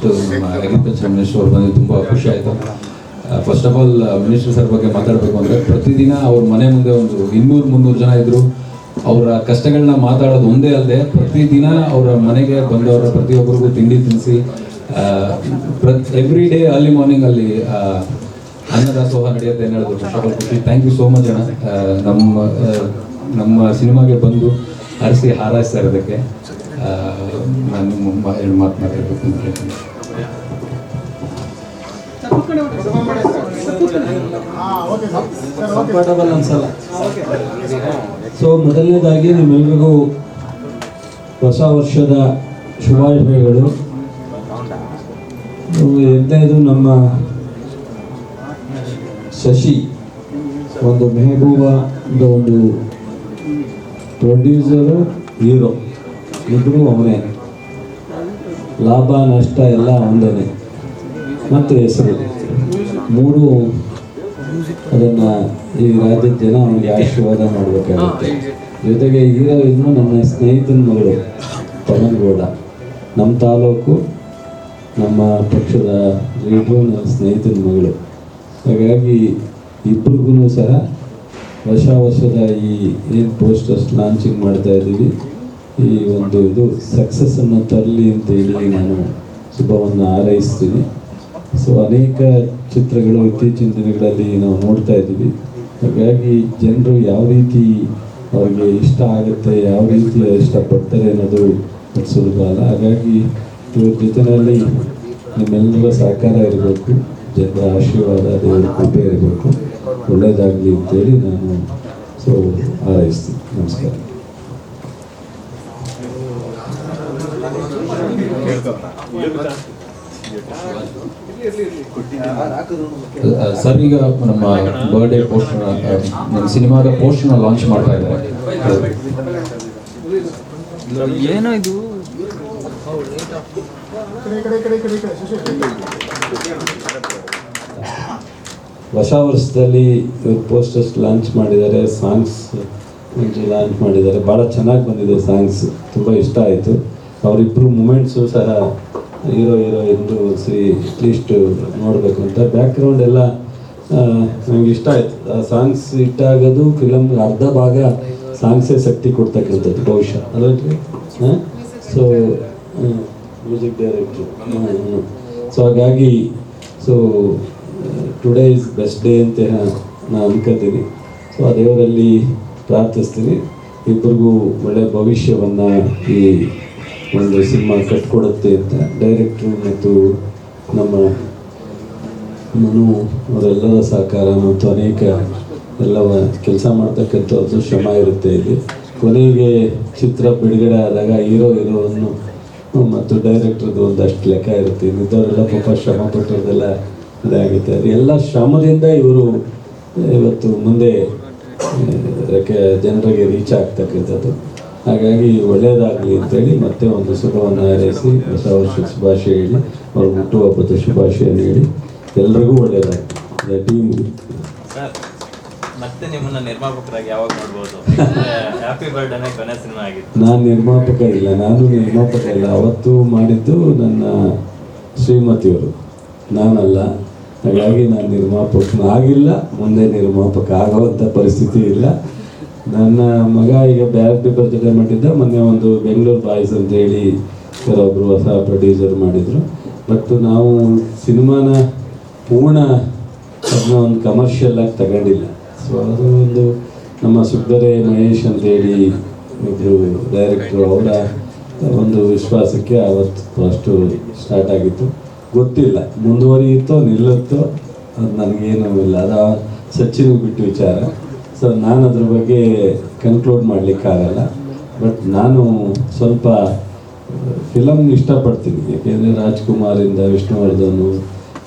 First agriculture minister ಅವ್ರು ಬಂದು ತುಂಬ ಖುಷಿ ಆಯಿತು. First of all minister sir ಬಗ್ಗೆ ಮಾತಾಡಬೇಕು ಅಂದರೆ ಪ್ರತಿದಿನ ಅವ್ರ ಮನೆ ಮುಂದೆ ಒಂದು ಇನ್ನೂರು ಮುನ್ನೂರು ಜನ ಇದ್ದರು ಅವರ ಕಷ್ಟಗಳನ್ನ ಮಾತಾಡೋದು ಒಂದೇ ಅಲ್ಲದೆ ಪ್ರತಿದಿನ ಅವರ ಮನೆಗೆ ಬಂದವರ ಪ್ರತಿಯೊಬ್ಬರಿಗೂ ತಿಂಡಿ ತಿನ್ನಿಸಿ ಎವ್ರಿ ಡೇ ಅರ್ಲಿ ಮಾರ್ನಿಂಗ್ ಅಲ್ಲಿ ಅನ್ನದಾಸೋಹ ನಡೆಯುತ್ತೆ ಹೇಳಿದ್ರು ಫಸ್ಟ್ ಆಫ್ ಆಲ್ ಖುಷಿ. ಥ್ಯಾಂಕ್ ಯು ಸೋ ಮಚ್ ಅಣ್ಣ. ನಮ್ಮ ನಮ್ಮ ಸಿನಿಮಾಗೆ ಬಂದು ಹರಿಸಿ ಹಾರೈಸ್ತಾ ಇರೋದಕ್ಕೆ. ಆ, ನಾನು ನಿಮ್ಮ ಎರಡು ಮಾತು ಮಾತಾಡಬೇಕು ಅಂತ ಹೇಳ್ತೀನಿ ಕಂಫರ್ಟಬಲ್ ಅನ್ಸಲ್ಲ ಸೊ ಮೊದಲನೇದಾಗಿ ನಿಮ್ಮೆಲ್ಲರಿಗೂ ಹೊಸ ವರ್ಷದ ಶುಭಾಶಯಗಳು. ಇದು ನಮ್ಮ ಶಶಿ ಒಂದು ಮೆಹಬೂಬ ಅಂತ ಒಂದು ಪ್ರೊಡ್ಯೂಸರು ಹೀರೋ ಇಬ್ಬರು ಅವನೇ. ಲಾಭ, ನಷ್ಟ ಎಲ್ಲ ಒಂದೇ ಮತ್ತು ಹೆಸರು. ಮೂರು ಅದನ್ನು ಈ ರಾಜ್ಯದ ಜನ ಅವನಿಗೆ ಆಶೀರ್ವಾದ ಮಾಡಬೇಕಾಗುತ್ತೆ. ಜೊತೆಗೆ ಈಗ ಇದನ್ನು ನನ್ನ ಸ್ನೇಹಿತನ ಮಗಳು ಪವನ್ಗೌಡ. ನಮ್ಮ ತಾಲೂಕು, ನಮ್ಮ ಪಕ್ಷದ ಲೀಡ್ರು, ನನ್ನ ಸ್ನೇಹಿತನ ಮಗಳು. ಹಾಗಾಗಿ ಇಬ್ಬರಿಗೂ ಸಹ ವರ್ಷ ವರ್ಷದ ಈ ಏನು ಪೋಸ್ಟರ್ಸ್ ಲಾಂಚಿಂಗ್ ಮಾಡ್ತಾ ಇದ್ದೀವಿ. ಈ ಒಂದು ಇದು ಸಕ್ಸಸ್ಸನ್ನು ತರಲಿ ಅಂತ ಹೇಳಿ ನಾನು ಶುಭವನ್ನು ಹಾರೈಸ್ತೀನಿ. ಸೊ ಅನೇಕ ಚಿತ್ರಗಳು ಇತ್ತೀಚಿನ ದಿನಗಳಲ್ಲಿ ನಾವು ನೋಡ್ತಾ ಇದ್ದೀವಿ. ಹಾಗಾಗಿ ಜನರು ಯಾವ ರೀತಿ ಅವ್ರಿಗೆ ಇಷ್ಟ ಆಗುತ್ತೆ, ಯಾವ ರೀತಿ ಇಷ್ಟಪಡ್ತಾರೆ ಅನ್ನೋದು ಸುಲಭ ಅಲ್ಲ. ಹಾಗಾಗಿ ಇವ್ರ ಜೊತೆಯಲ್ಲಿ ನಿಮ್ಮೆಲ್ಲರ ಸಹಕಾರ ಇರಬೇಕು. ಜನರ ಆಶೀರ್ವಾದ, ದೇವರ ಕೃಪೆ ಇರಬೇಕು. ಒಳ್ಳೆಯದಾಗಲಿ ಅಂತೇಳಿ ನಾನು ಸೊ ಹಾರೈಸ್ತೀನಿ. ನಮಸ್ಕಾರ. ಸರ್ ಈಗ ನಮ್ಮ ಬರ್ಡೇ ಪೋಸ್ಟರ್ ನಮ್ಮ ಸಿನಿಮಾದ ಪೋಸ್ಟರ್ನ ಲಾಂಚ್ ಮಾಡ್ತಾ ಇದ್ದಾರೆ. ಏನೋ ಇದು? ಹೊಸ ವರ್ಷದಲ್ಲಿ ಪೋಸ್ಟರ್ಸ್ ಲಾಂಚ್ ಮಾಡಿದ್ದಾರೆ ಸಾಂಗ್ಸ್ ಲಾಂಚ್ ಮಾಡಿದ್ದಾರೆ. ಭಾಳ ಚೆನ್ನಾಗಿ ಬಂದಿದೆ ಸಾಂಗ್ಸ್ ತುಂಬ ಇಷ್ಟ ಆಯಿತು. ಅವರಿಬ್ಬರು ಮೂಮೆಂಟ್ಸು ಸಹ ಹೀರೋ ಹೀರೋ ಎಂದು ಶ್ರೀ ಅಟ್ಲೀಸ್ಟ್ ನೋಡಬೇಕು ಅಂತ ಬ್ಯಾಕ್ಗ್ರೌಂಡ್ ಎಲ್ಲ ನನಗೆ ಇಷ್ಟ ಆಯ್ತು. ಆ ಸಾಂಗ್ಸ್ ಇಟ್ಟಾಗೋದು ಫಿಲಮ್ ಅರ್ಧ ಭಾಗ ಸಾಂಗ್ಸೇ ಶಕ್ತಿ ಕೊಡ್ತಕ್ಕಂಥದ್ದು, ಬಹುಶಃ. ಅದೇ ಸೊ ಮ್ಯೂಸಿಕ್ ಡೈರೆಕ್ಟ್ರು ಸೊ ಹಾಗಾಗಿ so today is best day ಅಂತ ನಾನು ಅನ್ಕೋತೀನಿ. ಸೊ ಆ ದೇವರಲ್ಲಿ ಪ್ರಾರ್ಥಿಸ್ತೀನಿ. ಇಬ್ಬರಿಗೂ ಒಳ್ಳೆಯ ಭವಿಷ್ಯವನ್ನು ಈ ಒಂದು ಸಿನಿಮಾ ಕಟ್ಕೊಡುತ್ತೆ ಅಂತ ಡೈರೆಕ್ಟ್ರು ಮತ್ತು ನಮ್ಮ ಮನು ಅವರೆಲ್ಲರ ಸಹಕಾರ ಮತ್ತು ಅನೇಕ ಎಲ್ಲವ ಕೆಲಸ ಮಾಡ್ತಕ್ಕಂಥದ್ದು ಶ್ರಮ ಇರುತ್ತೆ ಇಲ್ಲಿ. ಕೊನೆಗೆ ಚಿತ್ರ ಬಿಡುಗಡೆ ಆದಾಗ ಹೀರೋ ಹೀರೋವನ್ನು ಮತ್ತು ಡೈರೆಕ್ಟ್ರದ್ದು ಒಂದಷ್ಟು ಲೆಕ್ಕ ಇರುತ್ತೆ. ಇದ್ದವರೆಲ್ಲ ಪಾಪ ಶ್ರಮ ಪಟ್ಟಿರೋದೆಲ್ಲ ಇದಾಗುತ್ತೆ ಎಲ್ಲ ಶ್ರಮದಿಂದ ಇವರು ಇವತ್ತು ಮುಂದೆ ಜನರಿಗೆ ರೀಚ್ ಆಗ್ತಕ್ಕಂಥದ್ದು. ಹಾಗಾಗಿ ಒಳ್ಳೆಯದಾಗಲಿ ಅಂತೇಳಿ ಮತ್ತೆ ಒಂದು ಶುಭವನ್ನು ಹಾರೈಸಿ ಹೊಸ ವರ್ಷದ ಶುಭಾಶಯ ಹೇಳಿ ಅವ್ರ ಹುಟ್ಟುಹಬ್ಬದ ಶುಭಾಶಯ ಹೇಳಿ ಎಲ್ರಿಗೂ ಒಳ್ಳೆಯದಾಗಲಿ. ಟೀಮ್ ಮತ್ತೆ ನಿಮ್ಮನ್ನ ನಿರ್ಮಾಪಕರಾಗಿ ಯಾವಾಗ ನೋಡ್ಬೋದು? ಹ್ಯಾಪಿ ಬರ್ಡೇನೆ ಕೊನೆ ಸಿನಿಮಾ ಆಗಿತ್ತು. ನಾನು ನಿರ್ಮಾಪಕ ಇಲ್ಲ ನಾನು ನಿರ್ಮಾಪಕ ಇಲ್ಲ. ಅವತ್ತು ಮಾಡಿದ್ದು ನನ್ನ ಶ್ರೀಮತಿಯವರು. ನಾನಲ್ಲ. ಹಾಗಾಗಿ ನಾನು ನಿರ್ಮಾಪಕ ಆಗಿಲ್ಲ ಮುಂದೆ ನಿರ್ಮಾಪಕ ಆಗುವಂಥ ಪರಿಸ್ಥಿತಿ ಇಲ್ಲ. ನನ್ನ ಮಗ ಈಗ ಬ್ಯಾರಟಿ ಬರ್ತ್ಡೇ ಮಾಡಿದ್ದ, ಮೊನ್ನೆ ಒಂದು ಬೆಂಗಳೂರು ಬಾಯ್ಸ್ ಅಂತ ಹೇಳಿ ಕೆಲವೊಬ್ಬರು ಹೊಸ ಪ್ರೊಡ್ಯೂಸರ್ ಮಾಡಿದರು. ಬಟ್ ನಾವು ಸಿನಿಮಾನ ಪೂರ್ಣ ಅದನ್ನ ಒಂದು ಕಮರ್ಷಿಯಲ್ ಆಗಿ ತಗೊಂಡಿಲ್ಲ. ಸೊ ಅದು ಒಂದು ನಮ್ಮ ಸುಬ್ಬರೆ ಮಹೇಶ್ ಅಂತೇಳಿ ಇಬ್ಬರು ಡೈರೆಕ್ಟ್ರು ಅವರ ಒಂದು ವಿಶ್ವಾಸಕ್ಕೆ ಅವತ್ತು ಫಸ್ಟು ಸ್ಟಾರ್ಟ್ ಆಗಿತ್ತು. ಗೊತ್ತಿಲ್ಲ, ಮುಂದುವರಿಯುತ್ತೋ ನಿಲ್ಲುತ್ತೋ, ಅದು ನನಗೇನೂ ಇಲ್ಲ. ಅದು ಸಚಿನ್ ಬಿಟ್ಟು ವಿಚಾರ. ಸೊ ನಾನು ಅದ್ರ ಬಗ್ಗೆ ಕನ್ಕ್ಲೂಡ್ ಮಾಡಲಿಕ್ಕಾಗಲ್ಲ ಬಟ್ ನಾನು ಸ್ವಲ್ಪ ಫಿಲಮ್ ಇಷ್ಟಪಡ್ತೀನಿ. ಯಾಕೆಂದರೆ ರಾಜ್ಕುಮಾರಿಂದ ವಿಷ್ಣುವರ್ಧನ್,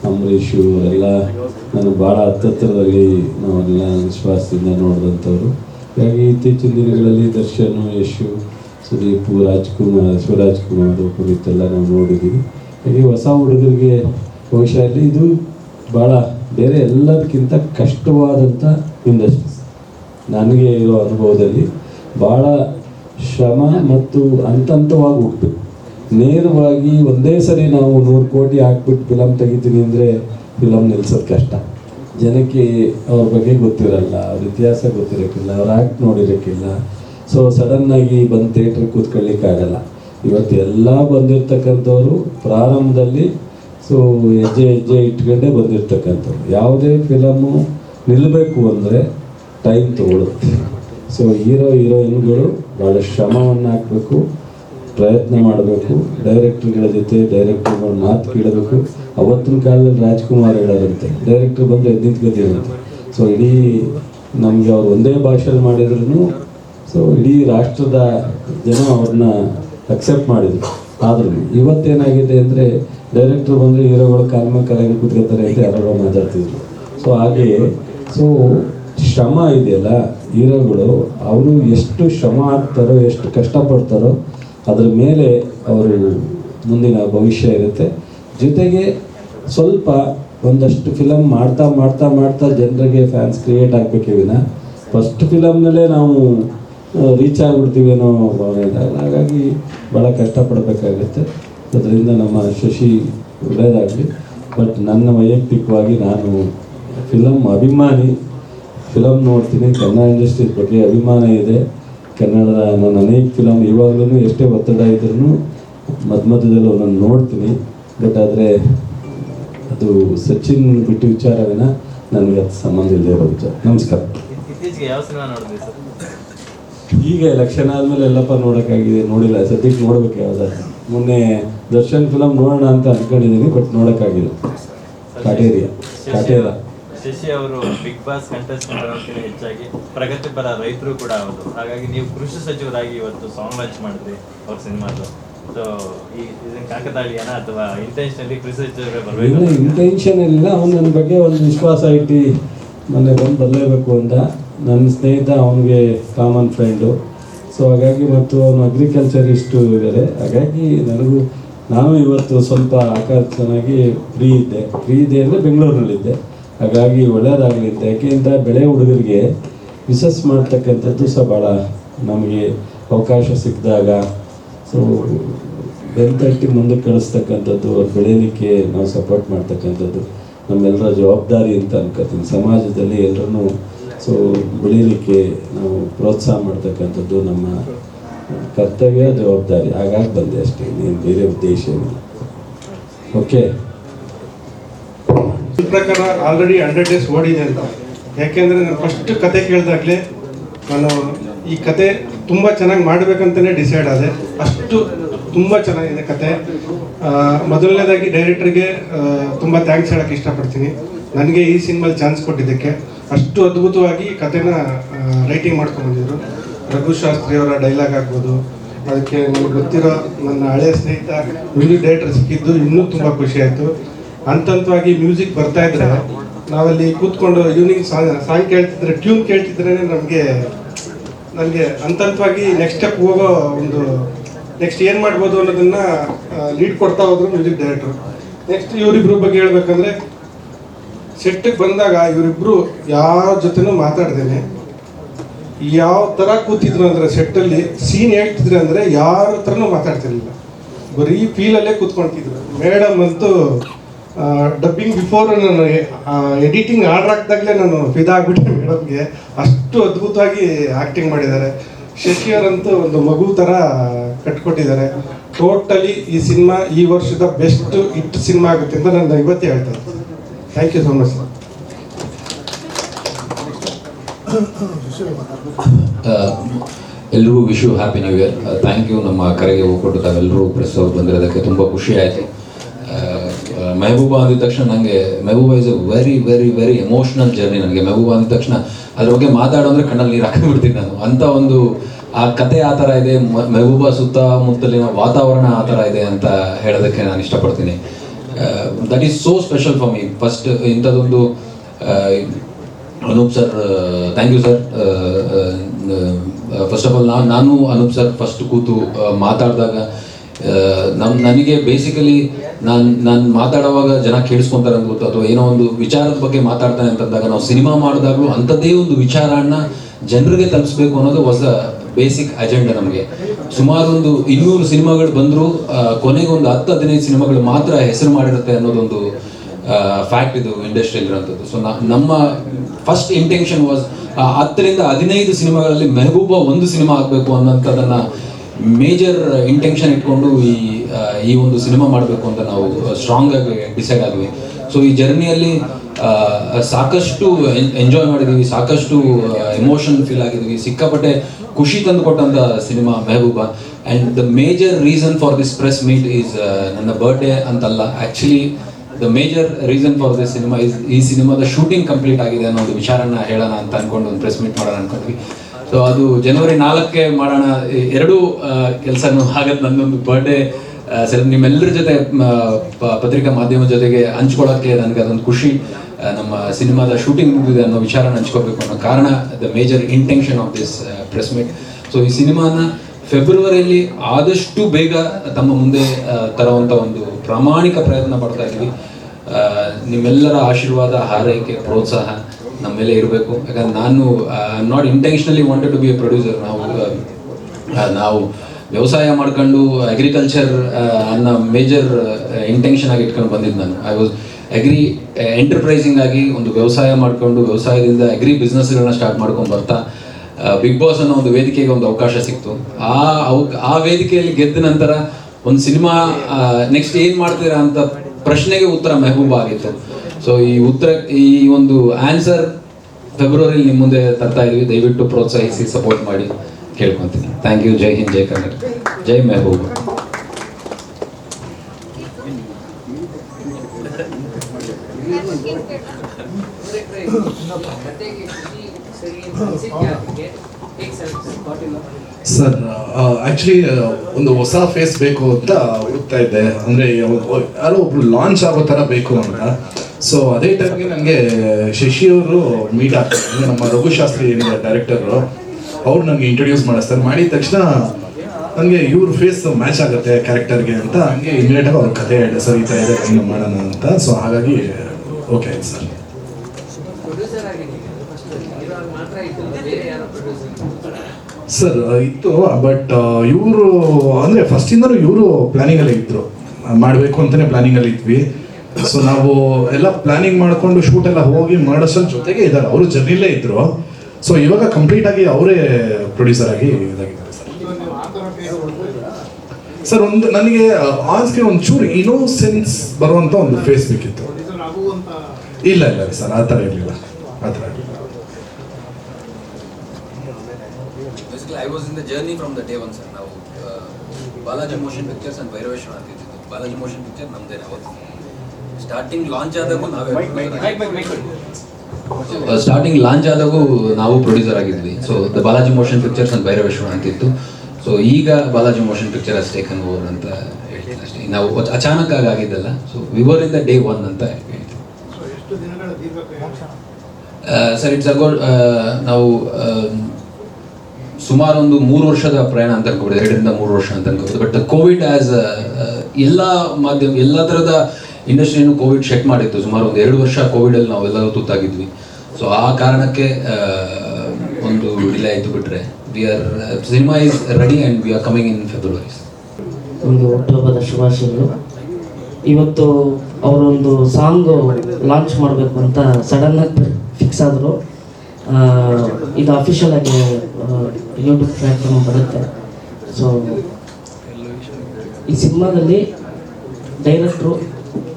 ಅಂಬರೀಷು ಎಲ್ಲ ನಾನು ಭಾಳ ಹತ್ತತ್ರದಲ್ಲಿ ನಾವೆಲ್ಲ ವಿಶ್ವಾಸದಿಂದ ನೋಡಿದಂಥವ್ರು. ಹಾಗಾಗಿ ಇತ್ತೀಚಿನ ದಿನಗಳಲ್ಲಿ ದರ್ಶನ್, ಯಶು, ಸುದೀಪ್, ರಾಜ್ಕುಮಾರ್ ಶಿವರಾಜ್ ಕುಮಾರ್ ಪುನೀತ್ ಎಲ್ಲ ನಾವು ನೋಡಿದ್ದೀವಿ ಹಾಗೆ ಹೊಸ ಹುಡುಗರಿಗೆ ಬಹುಶಃ ಇದು ಭಾಳ ಬೇರೆ ಎಲ್ಲದಕ್ಕಿಂತ ಕಷ್ಟವಾದಂಥ ಇಂಡಸ್ಟ್ರೀಸ್ ನನಗೆ ಇರೋ ಅನುಭವದಲ್ಲಿ ಭಾಳ ಶ್ರಮ ಮತ್ತು ಹಂತ ಹಂತವಾಗಿ ಹುಟ್ಟಬೇಕು ನೇರವಾಗಿ ಒಂದೇ ಸರಿ ನಾವು ನೂರು ಕೋಟಿ ಹಾಕ್ಬಿಟ್ಟು ಫಿಲಮ್ ತೆಗಿತೀನಿ ಅಂದರೆ ಫಿಲಮ್ ನಿಲ್ಸೋದು ಕಷ್ಟ. ಜನಕ್ಕೆ ಅವ್ರ ಬಗ್ಗೆ ಗೊತ್ತಿರಲ್ಲ, ಅವ್ರ ಇತಿಹಾಸ ಗೊತ್ತಿರೋಕ್ಕಿಲ್ಲ, ಅವ್ರ ಆ್ಯಕ್ಟ್ ನೋಡಿರೋಕ್ಕಿಲ್ಲ. ಸೊ ಸಡನ್ನಾಗಿ ಬಂದು ಥಿಯೇಟ್ರಿಗೆ ಕೂತ್ಕೊಳ್ಳಿಕ್ಕಾಗಲ್ಲ ಇವತ್ತು ಎಲ್ಲ ಬಂದಿರ್ತಕ್ಕಂಥವ್ರು ಪ್ರಾರಂಭದಲ್ಲಿ ಸೊ ಹೆಜ್ಜೆ ಹೆಜ್ಜೆ ಇಟ್ಕೊಂಡೇ ಬಂದಿರ್ತಕ್ಕಂಥವ್ರು. ಯಾವುದೇ ಫಿಲಮು ನಿಲ್ಲಬೇಕು ಅಂದರೆ ಟೈಮ್ ತಗೊಳುತ್ತೆ. ಸೊ ಹೀರೋ, ಹೀರೋಯಿನ್ಗಳು ಭಾಳ ಶ್ರಮವನ್ನು ಹಾಕಬೇಕು ಪ್ರಯತ್ನ ಮಾಡಬೇಕು, ಡೈರೆಕ್ಟ್ರುಗಳ ಜೊತೆ ಡೈರೆಕ್ಟರ್ಗಳ ಮಾತು ಕೇಳಬೇಕು. ಅವತ್ತಿನ ಕಾಲದಲ್ಲಿ ರಾಜ್ಕುಮಾರ್ ಹೇಳೋದಂತೆ ಡೈರೆಕ್ಟ್ರ್ ಬಂದು ಗತಿ ಇರುತ್ತೆ. ಸೊ ಇಡೀ ನಮಗೆ ಅವ್ರು ಒಂದೇ ಭಾಷೆಯಲ್ಲಿ ಮಾಡಿದ್ರು ಸೊ ಇಡೀ ರಾಷ್ಟ್ರದ ಜನ ಅವ್ರನ್ನ ಅಕ್ಸೆಪ್ಟ್ ಮಾಡಿದರು. ಆದ್ರೂ ಇವತ್ತೇನಾಗಿದೆ ಅಂದರೆ, ಡೈರೆಕ್ಟ್ರು ಬಂದರೆ ಹೀರೋಗಳು ಕಾರ್ಮಿಕರಾಗಿ ಕರೆಗೆ ಕೂತ್ಕೋತಾರೆ ಅಂತ ಯಾರೋ ಮಾತಾಡ್ತಿದ್ರು. ಸೊ ಹಾಗೆ ಸೊ ಶ್ರಮ ಇದೆಯಲ್ಲ, ಹೀರೋಗಳು, ಅವರು ಎಷ್ಟು ಶ್ರಮ ಆಗ್ತಾರೋ ಎಷ್ಟು ಕಷ್ಟಪಡ್ತಾರೋ, ಅದ್ರ ಮೇಲೆ ಅವರು ಮುಂದಿನ ಭವಿಷ್ಯ ಇರುತ್ತೆ. ಜೊತೆಗೆ ಸ್ವಲ್ಪ ಒಂದಷ್ಟು ಫಿಲಮ್ ಮಾಡ್ತಾ ಮಾಡ್ತಾ ಮಾಡ್ತಾ ಜನರಿಗೆ ಫ್ಯಾನ್ಸ್ ಕ್ರಿಯೇಟ್ ಆಗಬೇಕೇ ವಿನ. ಫಸ್ಟ್ ಫಿಲಮ್ನಲ್ಲೇ ನಾವು ರೀಚ್ ಆಗಿಬಿಡ್ತೀವಿ ಅನ್ನೋ ಭಾವನೆ ಇದೆ. ಹಾಗಾಗಿ ಭಾಳ ಕಷ್ಟಪಡಬೇಕಾಗುತ್ತೆ. ಅದರಿಂದ ನಮ್ಮ ಶಶಿ ಒಳ್ಳೆಯದಾಗಲಿ ಬಟ್ ನನ್ನ ವೈಯಕ್ತಿಕವಾಗಿ ನಾನು ಫಿಲಮ್ ಅಭಿಮಾನಿ. ಫಿಲಮ್ ನೋಡ್ತೀನಿ. ಕನ್ನಡ ಇಂಡಸ್ಟ್ರಿ ಬಗ್ಗೆ ಅಭಿಮಾನ ಇದೆ. ಕನ್ನಡದ ನನ್ನ ಅನೇಕ ಫಿಲಮ್ ಇವಾಗಲೂ ಎಷ್ಟೇ ಒತ್ತಡ ಇದ್ರೂ ಮಧ್ಯ ಮಧ್ಯದಲ್ಲಿ ಒಂದೊಂದು ನೋಡ್ತೀನಿ. ಬಟ್ ಆದರೆ ಅದು ಸಚಿನ್ ಬಿಟ್ಟು ವಿಚಾರವೇನ? ನನಗೆ ಅದು ಸಂಬಂಧ ಇಲ್ಲದೆ ಇರೋ ವಿಚಾರ ನಮಸ್ಕಾರ ಈಗ ಎಲೆಕ್ಷನ್ ಆದಮೇಲೆ ಎಲ್ಲಪ್ಪ ನೋಡೋಕ್ಕಾಗಿದೆ? ನೋಡಿಲ್ಲ. ಸದ್ಯಕ್ಕೆ ನೋಡ್ಬೇಕು ಯಾವ್ದಾದ್ರು. ಮೊನ್ನೆ ದರ್ಶನ್ ಫಿಲಮ್ ನೋಡೋಣ ಅಂತ ಅನ್ಕೊಂಡಿದ್ದೀನಿ ಬಟ್ ನೋಡೋಕ್ಕಾಗಿಲ್ಲ. ಕಾಟೇರಿಯ. ಕಾಟೇರ ಶಶಿ ಅವರು ಬಿಗ್ ಬಾಸ್ ಕಂಟೆಸ್ಟೆಂಟ್ ಅನ್ನೋದಕ್ಕಿಂತ ಹೆಚ್ಚಾಗಿ ಪ್ರಗತಿಪರ ರೈತರು ಕೂಡ ಅವರು ಹಾಗಾಗಿ ನೀವು ಕೃಷಿ ಸಚಿವರಾಗಿ ಇವತ್ತು ಸಾಂಗ್ ಲಾಂಚ್ ಮಾಡಿದ್ರಿ ಅವ್ರ ಸಿನಿಮಾದು. ಸೊ ಈ ಇದನ್ನ ಕಾಕತಾಳೀಯನ ಅಥವಾ ಇಂಟೆನ್ಷನಲ್ಲಿ ಕೃಷಿ ಸಚಿವರೇ ಇಲ್ಲ ಬರಬೇಕು ಇಂಟೆನ್ಷನ್ ಇಲ್ಲ. ಅವ್ನು ನನ್ನ ಬಗ್ಗೆ ಒಂದು ವಿಶ್ವಾಸ ಇಟ್ಟು ಮೊನ್ನೆ ಬಂದು ಬರಲೇಬೇಕು ಅಂತ. ನನ್ನ ಸ್ನೇಹಿತ ಅವನಿಗೆ ಕಾಮನ್ ಫ್ರೆಂಡು ಸೊ ಹಾಗಾಗಿ ಮತ್ತು ಅವನು ಅಗ್ರಿಕಲ್ಚರಿಸ್ಟು ಇದ್ದಾರೆ ಹಾಗಾಗಿ ನನಗೂ ನಾನು ಇವತ್ತು ಸ್ವಲ್ಪ ಆಕರ್ಷಣಾಗಿ ಫ್ರೀ ಇದ್ದೆ. ಫ್ರೀ ಇದೆ ಅಂದರೆ ಬೆಂಗಳೂರಿನಲ್ಲಿದ್ದೆ. ಹಾಗಾಗಿ ಒಳ್ಳೆಯದಾಗಲಿ ಅಂತ ಯಾಕೆಂತ ಬೆಳೆ ಹುಡುಗರಿಗೆ ಮಿಸಸ್ ಮಾಡ್ತಕ್ಕಂಥದ್ದು ಸಹ ಭಾಳ ನಮಗೆ ಅವಕಾಶ ಸಿಕ್ಕಿದಾಗ. ಸೊ ಬೆಂತಟ್ಟಿ ಮುಂದಕ್ಕೆ ಕಳಿಸ್ತಕ್ಕಂಥದ್ದು, ಅವ್ರು ಬೆಳೀಲಿಕ್ಕೆ ನಾವು ಸಪೋರ್ಟ್ ಮಾಡ್ತಕ್ಕಂಥದ್ದು ನಮ್ಮೆಲ್ಲರ ಜವಾಬ್ದಾರಿ ಅಂತ ಅನ್ಕೋತೀನಿ. ಸಮಾಜದಲ್ಲಿ ಎಲ್ಲರೂ ಸೊ ಬೆಳೀಲಿಕ್ಕೆ ನಾವು ಪ್ರೋತ್ಸಾಹ ಮಾಡ್ತಕ್ಕಂಥದ್ದು ನಮ್ಮ ಕರ್ತವ್ಯ, ಜವಾಬ್ದಾರಿ. ಹಾಗಾಗಿ ಬಂದೆ ಅಷ್ಟೇ. ಇನ್ನೇನು ಬೇರೆ ಉದ್ದೇಶ ಏನಿಲ್ಲ. ಓಕೆ ಪ್ರಕಾರ ಆಲ್ರೆಡಿ ಹಂಡ್ರೆಡ್ ಡೇಸ್ ಓಡಿದೆ ಅಂತ. ಯಾಕೆಂದರೆ ನಾನು ಫಸ್ಟ್ ಕತೆ ಕೇಳಿದಾಗಲೇ ನಾನು ಈ ಕತೆ ತುಂಬ ಚೆನ್ನಾಗಿ ಮಾಡಬೇಕಂತಲೇ ಡಿಸೈಡ್ ಆದೆ. ಅಷ್ಟು ತುಂಬ ಚೆನ್ನಾಗಿದೆ ಕತೆ. ಮೊದಲನೇದಾಗಿ ಡೈರೆಕ್ಟ್ರಿಗೆ ತುಂಬ ಥ್ಯಾಂಕ್ಸ್ ಹೇಳೋಕ್ಕೆ ಇಷ್ಟಪಡ್ತೀನಿ. ನನಗೆ ಈ ಸಿನಿಮಾಲಿ ಚಾನ್ಸ್ ಕೊಟ್ಟಿದ್ದಕ್ಕೆ. ಅಷ್ಟು ಅದ್ಭುತವಾಗಿ ಕತೆನ ರೈಟಿಂಗ್ ಮಾಡ್ಕೊಂಡ್ಬಂದಿದ್ರು ರಘು ಶಾಸ್ತ್ರಿ ಅವರ ಡೈಲಾಗ್ ಆಗ್ಬೋದು. ಅದಕ್ಕೆ ನನಗೆ ಗೊತ್ತಿರೋ ನನ್ನ ಹಳೆಯ ಸ್ನೇಹಿತ ಮ್ಯೂಸಿಕ್ ಡೈರೆಕ್ಟರ್ ಸಿಕ್ಕಿದ್ದು ಇನ್ನೂ ತುಂಬ ಖುಷಿ ಆಯಿತು ಹಂತವಾಗಿ ಮ್ಯೂಸಿಕ್ ಬರ್ತಾ ಇದ್ರೆ ನಾವಲ್ಲಿ ಕೂತ್ಕೊಂಡು ಈವ್ನಿಂಗ್ ಸಾಂಗ್ ಸಾಂಗ್ ಕೇಳ್ತಿದ್ರೆ ಟ್ಯೂನ್ ಕೇಳ್ತಿದ್ರೆ ನಮಗೆ ನನಗೆ ಹಂತವಾಗಿ ನೆಕ್ಸ್ಟ್ ಸ್ಟೆಪ್ ಹೋಗೋ ಒಂದು ನೆಕ್ಸ್ಟ್ ಏನು ಮಾಡ್ಬೋದು ಅನ್ನೋದನ್ನ ಲೀಡ್ ಕೊಡ್ತಾ ಹೋದ್ರು ಮ್ಯೂಸಿಕ್ ಡೈರೆಕ್ಟರ್ ನೆಕ್ಸ್ಟ್ ಇವರಿಬ್ರು ಬಗ್ಗೆ ಹೇಳ್ಬೇಕಂದ್ರೆ ಸೆಟ್ಟಿಗೆ ಬಂದಾಗ ಇವರಿಬ್ರು ಯಾರ ಜೊತೆನೂ ಮಾತಾಡ್ದೇನೆ. ಯಾವ ಥರ ಕೂತಿದ್ರು ಅಂದರೆ ಸೆಟ್ಟಲ್ಲಿ ಸೀನ್ ಹೇಳ್ತಿದ್ರು ಅಂದರೆ ಯಾರ ಹತ್ರನೂ ಮಾತಾಡ್ತಿರ್ಲಿಲ್ಲ. ಬರೀ ಫೀಲಲ್ಲೇ ಕೂತ್ಕೊಳ್ತಿದ್ರು ಮೇಡಮ್ ಅಂತೂ ಡಬ್ಬಿಂಗ್ ಬಿಫೋರ್ ನಾನು ಎಡಿಟಿಂಗ್ ಆರ್ಡರ್ ಹಾಕಿದಾಗಲೇ ನಾನು ಫಿದಾ ಆಗ್ಬಿಟ್ಟೆ ಮೇಡಮ್ಗೆ. ಅಷ್ಟು ಅದ್ಭುತವಾಗಿ ಆ್ಯಕ್ಟಿಂಗ್ ಮಾಡಿದ್ದಾರೆ. ಶಶಿಯವರಂತೂ ಒಂದು ಮಗು ಥರ ಕಟ್ಕೊಟ್ಟಿದ್ದಾರೆ. ಟೋಟಲಿ ಈ ಸಿನಿಮಾ ಈ ವರ್ಷದ ಬೆಸ್ಟ್ ಹಿಟ್ ಸಿನಿಮಾ ಆಗುತ್ತೆ ಅಂತ ನಾನು ಇವತ್ತೇ ಹೇಳ್ತಾ thank you so much sir ಎಲ್ರಿಗೂ wish you happy new year thank you ನಮ್ಮ ಕರೆಗೆ ಹೋಗ್ಕೊಟ್ಟು ತಾವೆಲ್ಲರೂ ಪ್ರೆಸ್ ಅವ್ರು ಬಂದಿರೋದಕ್ಕೆ ತುಂಬ ಖುಷಿ ಆಯಿತು. ಮೆಹಬೂಬಾ ಅಂದಿದ ತಕ್ಷಣ ನನಗೆ Mehbooba is a very very very emotional journey ನನಗೆ. ಮೆಹಬೂಬಾ ಅಂದಿದ ತಕ್ಷಣ ಅದ್ರ ಬಗ್ಗೆ ಮಾತಾಡೋ ಅಂದರೆ ಕಣ್ಣಲ್ಲಿ ನೀರು ಹಾಕಿಬಿಡ್ತೀನಿ ನಾನು. ಅಂಥ ಒಂದು, ಆ ಕತೆ ಆ ಥರ ಇದೆ. ಮೆಹಬೂಬ ಸುತ್ತಮುತ್ತಲಿನ ವಾತಾವರಣ ಆ ಥರ ಇದೆ ಅಂತ ಹೇಳೋದಕ್ಕೆ ನಾನು ಇಷ್ಟಪಡ್ತೀನಿ. That is so special for me first ಇಂಥದ್ದೊಂದು Anoop sir thank you sir first of all ನಾನು ಅನೂಪ್ ಸರ್ ಫಸ್ಟ್ ಕೂತು ಮಾತಾಡಿದಾಗ ನಮ್ಮ ನನಗೆ ಬೇಸಿಕಲಿ ನಾನು ನಾನು ಮಾತಾಡುವಾಗ ಜನ ಕೇಳಿಸ್ಕೊಂತಾರೆ ಅಂತ ಗೊತ್ತು. ಅಥವಾ ಏನೋ ಒಂದು ವಿಚಾರದ ಬಗ್ಗೆ ಮಾತಾಡ್ತಾನೆ ಅಂತಂದಾಗ ನಾವು ಸಿನಿಮಾ ಮಾಡಿದಾಗಲೂ ಅಂಥದ್ದೇ ಒಂದು ವಿಚಾರನ್ನ ಜನರಿಗೆ ತಲುಪಿಸ್ಬೇಕು ಅನ್ನೋದು ಹೊಸ ಬೇಸಿಕ್ ಅಜೆಂಡಾ ನಮಗೆ. ಸುಮಾರು ಒಂದು ಇನ್ನೂರು ಸಿನಿಮಾಗಳು ಬಂದರೂ ಕೊನೆಗೆ ಒಂದು ಹತ್ತು, ಹದಿನೈದು ಸಿನಿಮಾಗಳು ಮಾತ್ರ ಹೆಸರು ಮಾಡಿರುತ್ತೆ ಅನ್ನೋದೊಂದು ಫ್ಯಾಕ್ಟ್ ಇದು ಇಂಡಸ್ಟ್ರಿಯಲ್ಲಿರೋಂಥದ್ದು ಸೊ ನಮ್ಮ ಫಸ್ಟ್ ಇಂಟೆನ್ಷನ್ ವಾಸ್ ಹತ್ತರಿಂದ ಹದಿನೈದು ಸಿನಿಮಾಗಳಲ್ಲಿ ಮೆಹಬೂಬ ಒಂದು ಸಿನಿಮಾ ಆಗಬೇಕು ಅನ್ನೋಂಥದ್ದನ್ನ ಮೇಜರ್ ಇಂಟೆನ್ಷನ್ ಇಟ್ಕೊಂಡು ಈ ಈ ಒಂದು ಸಿನಿಮಾ ಮಾಡಬೇಕು ಅಂತ ನಾವು ಸ್ಟ್ರಾಂಗ್ ಆಗಿ ಡಿಸೈಡ್ ಆದ್ವಿ. ಸೊ ಈ ಜರ್ನಿಯಲ್ಲಿ ಸಾಕಷ್ಟು ಎಂಜಾಯ್ ಮಾಡಿದೀವಿ, ಸಾಕಷ್ಟು ಎಮೋಷನ್ ಫೀಲ್ ಆಗಿದ್ವಿ. ಸಿಕ್ಕಾಪಟ್ಟೆ ಖುಷಿ ತಂದು ಕೊಟ್ಟಂತ cinema Mehbooba and the major reason for this press meet is ನನ್ನ ಬರ್ಡೇ ಅಂತಲ್ಲ. Actually the major reason for this cinema is ಈ ಸಿನಿಮಾದ ಶೂಟಿಂಗ್ ಕಂಪ್ಲೀಟ್ ಆಗಿದೆ ಅನ್ನೋ ಒಂದು ವಿಚಾರನ ಹೇಳೋಣ ಅಂತ ಅನ್ಕೊಂಡು ಒಂದು ಪ್ರೆಸ್ ಮೀಟ್ ಮಾಡೋಣ ಅನ್ಕೊಂಡ್ವಿ. ಸೊ ಅದು ಜನವರಿ ನಾಲ್ಕಕ್ಕೆ ಮಾಡೋಣ ಎರಡು ಕೆಲಸನೂ ಆಗತ್ತೆ ನನ್ನೊಂದು ಬರ್ಡೇ ಸರ್ ನಿಮ್ಮೆಲ್ಲರ ಜೊತೆ ಪತ್ರಿಕಾ ಮಾಧ್ಯಮ ಜೊತೆಗೆ ಹಂಚ್ಕೊಳ್ಳೋಕ್ಕೆ ನನಗೆ ಅದೊಂದು ಖುಷಿ. ನಮ್ಮ ಸಿನಿಮಾದ ಶೂಟಿಂಗ್ ಮುಗಿದಿದೆ ಅನ್ನೋ ವಿಚಾರನ ಹಂಚ್ಕೋಬೇಕು ಅನ್ನೋ ಕಾರಣ the major intention of this press meet so ಈ ಸಿನಿಮಾನ ಫೆಬ್ರವರಿಯಲ್ಲಿ ಆದಷ್ಟು ಬೇಗ ತಮ್ಮ ಮುಂದೆ ತರುವಂಥ ಒಂದು ಪ್ರಾಮಾಣಿಕ ಪ್ರಯತ್ನ ಪಡ್ತಾ ಇದ್ವಿ ನಿಮ್ಮೆಲ್ಲರ ಆಶೀರ್ವಾದ, ಹಾರೈಕೆ, ಪ್ರೋತ್ಸಾಹ. ನಮ್ಮ ಮೇಲೆ ಇರಬೇಕು. ಯಾಕಂದ್ರೆ ನಾನು not intentionally wanted to be a producer ನಾವು ನಾವು ವ್ಯವಸಾಯ ಮಾಡ್ಕೊಂಡು ಅಗ್ರಿಕಲ್ಚರ್ ಅನ್ನೋ ಮೇಜರ್ ಇಂಟೆನ್ಷನ್ ಆಗಿ ಇಟ್ಕೊಂಡು ಬಂದಿದ್ದು ನಾನು. ಐ ವಾಸ್ ಅಗ್ರಿ ಎಂಟರ್ಪ್ರೈಸಿಂಗ್ ಆಗಿ ಒಂದು ವ್ಯವಸಾಯ ಮಾಡ್ಕೊಂಡು ವ್ಯವಸಾಯದಿಂದ ಅಗ್ರಿ ಬಿಸ್ನೆಸ್ಗಳನ್ನ ಸ್ಟಾರ್ಟ್ ಮಾಡ್ಕೊಂಡು ಬರ್ತಾ ಬಿಗ್ ಬಾಸ್ ಅನ್ನೋ ಒಂದು ವೇದಿಕೆಗೆ ಒಂದು ಅವಕಾಶ ಸಿಕ್ತು. ಆ ಆ ವೇದಿಕೆಯಲ್ಲಿ ಗೆದ್ದ ನಂತರ ಒಂದು ಸಿನಿಮಾ ನೆಕ್ಸ್ಟ್ ಏನು ಮಾಡ್ತೀರಾ ಅಂತ ಪ್ರಶ್ನೆಗೆ ಉತ್ತರ ಮೆಹಬೂಬಾ ಆಗಿತ್ತು. ಸೊ ಈ ಉತ್ತರ, ಈ ಒಂದು ಆನ್ಸರ್ ಫೆಬ್ರವರಿ ನಿಮ್ಮ ಮುಂದೆ ತರ್ತಾ ಇದೀವಿ. ದಯವಿಟ್ಟು ಪ್ರೋತ್ಸಾಹಿಸಿ ಸಪೋರ್ಟ್ ಮಾಡಿ ಕೇಳ್ಕೊಂತೀನಿ. Thank you Jai Hind Jai Kannada Jai Mehboob sir actually ಒಂದು ಹೊಸ ಫೇಸ್ ಬೇಕು ಅಂತ ಹುಡುಕ್ತಾ ಇದ್ದೆ. ಅಂದ್ರೆ, ಯಾರೋ ಒಬ್ರು ಲಾಂಚ್ ಆಗೋ ತರ ಬೇಕು ಅಂತ. ಸೊ ಅದೇ ಟೈಮ್ಗೆ ನನಗೆ ಶಶಿ ಅವರು ಮೀಟ್ ಆಗ್ತಾರೆ ನಮ್ಮ ರಘುಶಾಸ್ತ್ರಿ ಏನಿದೆ ಡೈರೆಕ್ಟರ್ ಅವ್ರು ನನಗೆ ಇಂಟ್ರೊಡ್ಯೂಸ್ ಮಾಡಿಸ್ತಾರೆ. ಮಾಡಿದ ತಕ್ಷಣ ನನಗೆ ಇವ್ರ ಫೇಸ್ ಮ್ಯಾಚ್ ಆಗುತ್ತೆ ಕ್ಯಾರೆಕ್ಟರ್ಗೆ ಅಂತ. ಹಂಗೆ ಇಮಿಡಿಯೇಟ್ ಆಗಿ ಅವ್ರ ಕತೆ ಹೇಳಿದೆ ಸರ್ ಈ ಥರ ಇದೆ ಹಿಂಗೆ ಮಾಡೋಣ ಅಂತ. ಸೊ ಹಾಗಾಗಿ ಓಕೆ ಆಯ್ತು ಸರ್. ಸರ್, ಇತ್ತು ಬಟ್ ಇವರು, ಅಂದರೆ ಫಸ್ಟಿಂದನೂ ಇವರು ಪ್ಲಾನಿಂಗಲ್ಲೇ ಇದ್ದರು ಮಾಡಬೇಕು ಅಂತಲೇ ಪ್ಲಾನಿಂಗಲ್ಲಿ ಇದ್ವಿ. ಸೊ ನಾವು ಎಲ್ಲ ಪ್ಲಾನಿಂಗ್ ಮಾಡಿಕೊಂಡು ಶೂಟ್ ಎಲ್ಲ ಹೋಗಿ ಮಾಡಿಸೋ ಜೊತೆಗೆ ಇದ್ದಾರೆ. ಅವರು ಜರ್ನಿಲೇ ಇದ್ರು. ಸೊ ಇವಾಗ ಕಂಪ್ಲೀಟ್ ಆಗಿ ಅವರೇ ಪ್ರೊಡ್ಯೂಸರ್ ಆಗಿ ಇದಾಗಿದ್ದಾರೆ ಸರ್. ಸರ್, ಒಂದು ನನಗೆ ಆನ್ ಸ್ಕ್ರೀನ್ ಒಂದು ಚೂರು ಇನೋಸೆನ್ಸ್ ಬರುವಂತ ಒಂದು ಫೇಸ್ ಬೇಕಿತ್ತು. ಇಲ್ಲ ಇಲ್ಲ ಸರ್, ಆ ಥರ ಇರಲಿಲ್ಲ. ಆ ಥರ ಇರಲಿಲ್ಲ. I was in the journey from the day one sir. ನಾವು Balaji motion pictures and Bhairaveshwara ಅಂತಿದ್ದು Balaji motion picture ನಮ್ದೇ ಅವತ್ತು. ಸ್ಟಾರ್ಟಿಂಗ್ ಲಾಂಚ್ ಆದಾಗೂ ನಾವೇ ಸ್ಟಾರ್ಟಿಂಗ್ ಲಾಂಚ್ ಆದಾಗೂ ನಾವು producer ಆಗಿದ್ವಿ. So the Balaji motion pictures ಅಂತ ಭೈರವೇಶ್ವರ ಅಂತಿತ್ತು ಸೊ ಈಗ Balaji motion picture has taken over ಅಂತ ಹೇಳ್ತೀನಿ ಅಷ್ಟೇ. ನಾವು ಅಚಾನಕ್ ಆಗಿ ಆಗಿದ್ದಲ್ಲ. So we were in the day one ಅಂತ ಹೇಳ್ತೀನಿ ಸರ್ ಇಟ್ಸ್ ಅಗೋ ನಾವು ಸುಮಾರು ಒಂದು ಮೂರು ವರ್ಷದ ಪ್ರಯಾಣ ಅಂತ ಅನ್ಕೋಬೋದು. ಎರಡರಿಂದ ಮೂರು ವರ್ಷ ಅಂತ ಅನ್ಕೋಬೋದು. ಬಟ್ ಕೋವಿಡ್ ಆಸ್ ಎಲ್ಲ ಮಾಧ್ಯಮ ಎಲ್ಲ ಥರದ ಇಂಡಸ್ಟ್ರಿಯನ್ನು ಕೋವಿಡ್ ಶೆಟ್ ಮಾಡಿತ್ತು. ಸುಮಾರು ಒಂದು ಎರಡು ವರ್ಷ ಕೋವಿಡಲ್ಲಿ ನಾವೆಲ್ಲರೂ ತುತ್ತಾಗಿದ್ವಿ. ಸೊ ಆ ಕಾರಣಕ್ಕೆ ಒಂದು ಡಿಲೇ ಆಯಿತು ಬಿಟ್ರೆ. We are cinema is ready and we are coming in February ಒಂದು ಅಕ್ಟೋಬರ್ ಶುಭಾಶಯಗಳು. ಇವತ್ತು ಅವರೊಂದು ಸಾಂಗು ಲಾಂಚ್ ಮಾಡಬೇಕು ಅಂತ ಸಡನ್ನಾಗಿ ಫಿಕ್ಸ್ ಆದರು. ಇದು ಅಫಿಷಿಯಲ್ ಆಗಿ ಯೂಟ್ಯೂಬ್ ಪ್ಲ್ಯಾಟ್ಫಾರ್ಮ್ ಬರುತ್ತೆ. ಸೊ ಈ ಸಿನಿಮಾದಲ್ಲಿ ಡೈರೆಕ್ಟ್ರು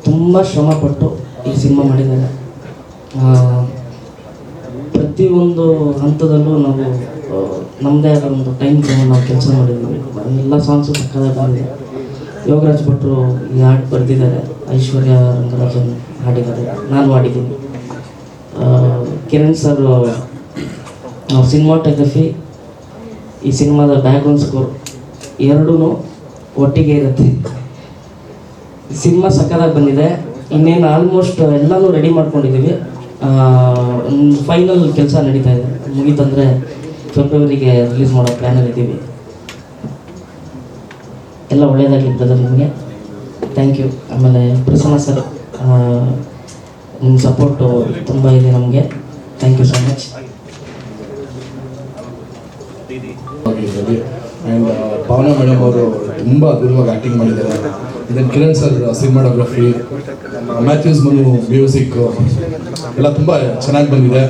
ತುಂಬ ಶ್ರಮಪಟ್ಟು ಈ ಸಿನಿಮಾ ಮಾಡಿದ್ದಾರೆ. ಪ್ರತಿಯೊಂದು ಹಂತದಲ್ಲೂ ನಾವು ನಮ್ಮದೇ ಆದ ಒಂದು ಟೈಮ್ ತಗೊಂಡು ನಾವು ಕೆಲಸ ಮಾಡಿದ್ದೀವಿ. ಎಲ್ಲ ಸಾಂಗ್ಸು ಸಕ್ಕದಾಗಿ ಬಂದಿದೆ. ಯೋಗರಾಜ್ ಭಟ್ರು ಈ ಹಾಡು ಬರೆದಿದ್ದಾರೆ. ಐಶ್ವರ್ಯ ರಂಗರಾಜನ್ ಹಾಡಿದ್ದಾರೆ. ನಾನು ಹಾಡಿದ್ದೀನಿ. ಕಿರಣ್ ಸರ್ ಸಿನಿಮಾಟೋಗ್ರಫಿ ಈ ಸಿನಿಮಾದ ಬ್ಯಾಕ್ಗ್ರೌಂಡ್ ಸ್ಕೋರ್ ಎರಡೂ ಒಟ್ಟಿಗೆ ಇರುತ್ತೆ. ಸಿನಿಮಾ ಸಕ್ಕದಾಗಿ ಬಂದಿದೆ. ಇನ್ನೇನು ಆಲ್ಮೋಸ್ಟ್ ಎಲ್ಲನೂ ರೆಡಿ ಮಾಡ್ಕೊಂಡಿದ್ದೀವಿ ಫೈನಲ್ ಕೆಲಸ ನಡೀತಾ ಇದೆ. ಮುಗೀತಂದರೆ ಫೆಬ್ರವರಿಗೆ ರಿಲೀಸ್ ಮಾಡೋ ಪ್ಲ್ಯಾನಲ್ಲಿ ಇದ್ದೀವಿ ಎಲ್ಲ ಒಳ್ಳೆಯದಾಗಲಿ ಬ್ರದರ್ ನಿಮಗೆ. ಥ್ಯಾಂಕ್ ಯು ಆಮೇಲೆ ಪ್ರಸನ್ನ ಸರ್ ನಿಮ್ಮ ಸಪೋರ್ಟು ತುಂಬ ಇದೆ ನಮಗೆ. Thank you so much and Bhavana madam ಅವರು ತುಂಬ ಅದ್ಭುತವಾಗಿ ಆ್ಯಕ್ಟಿಂಗ್ ಮಾಡಿದ್ದಾರೆ. ಇದನ್ನು Kiran sir cinematography Mathews Manu music ಎಲ್ಲ ತುಂಬ ಚೆನ್ನಾಗಿ ಬಂದಿದೆ.